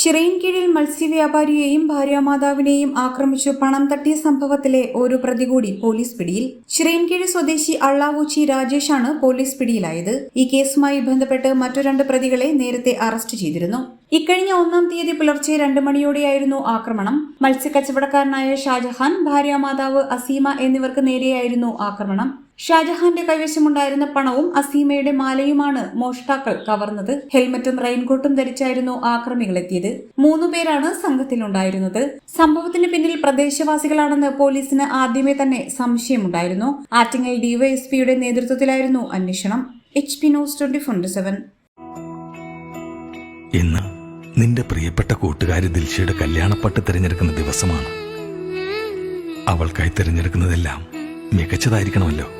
ചിറയിൻകീഴിൽ മത്സ്യവ്യാപാരിയെയും ഭാര്യാമാതാവിനെയും ആക്രമിച്ചു പണം തട്ടിയ സംഭവത്തിലെ ഒരു പ്രതി കൂടി പോലീസ് പിടിയിൽ. ചിറയിൻകീഴ് സ്വദേശി അള്ളാവൂച്ചി രാജേഷാണ് പോലീസ് പിടിയിലായത്. ഈ കേസുമായി ബന്ധപ്പെട്ട് മറ്റു രണ്ട് പ്രതികളെ നേരത്തെ അറസ്റ്റ് ചെയ്തിരുന്നു. ഇക്കഴിഞ്ഞ ഒന്നാം തീയതി പുലർച്ചെ രണ്ട് മണിയോടെയായിരുന്നു ആക്രമണം. മത്സ്യക്കച്ചവടക്കാരനായ ഷാജഹാൻ ഭാര്യാമാതാവ് അസീമ എന്നിവർക്ക് നേരെയായിരുന്നു ആക്രമണം. ഷാജഹാന്റെ കൈവശമുണ്ടായിരുന്ന പണവും അസീമയുടെ മാലയുമാണ് മോഷ്ടാക്കൾ കവർന്നത്. ഹെൽമറ്റും റെയിൻകോട്ടും ധരിച്ചായിരുന്നു ആക്രമികൾ എത്തിയത് മൂന്നു പേരാണ് സംഘത്തിലുണ്ടായിരുന്നത്. സംഭവത്തിന് പിന്നിൽ പ്രദേശവാസികളാണെന്ന് പോലീസിന് ആദ്യമേ തന്നെ സംശയമുണ്ടായിരുന്നു. ആറ്റിങ്ങൽ ഡിവൈഎസ്പിയുടെ നേതൃത്വത്തിലായിരുന്നു അന്വേഷണം. H P news twenty four seven. ഇന്ന് നിന്റെ പ്രിയപ്പെട്ട കൂട്ടുകാരി ദിൽഷയുടെ കല്യാണപ്പട്ട് തിരഞ്ഞെടുക്കുന്ന ദിവസമാണ്. അവൾക്കായി തിരഞ്ഞെടുക്കുന്നതെല്ലാം മികച്ചതായിരിക്കണമല്ലോ.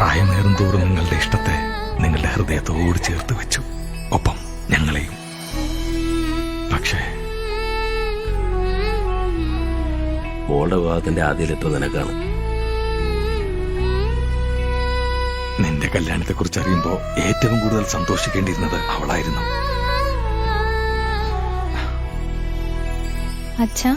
പ്രായമേറും തോറും നിങ്ങളുടെ ഇഷ്ടത്തെ നിങ്ങളുടെ ഹൃദയത്തോട് ചേർത്ത് വെച്ചു. ഒപ്പം ഞങ്ങളെയും. പക്ഷേ മോളുടെ വിവാഹത്തിന്റെ ആദ്യ ലെറ്റർ നിനക്കാണ്. നിന്റെ കല്യാണത്തെ കുറിച്ച് അറിയുമ്പോ ഏറ്റവും കൂടുതൽ സന്തോഷിക്കേണ്ടിയിരുന്നത് അവളായിരുന്നു. അച്ഛാ.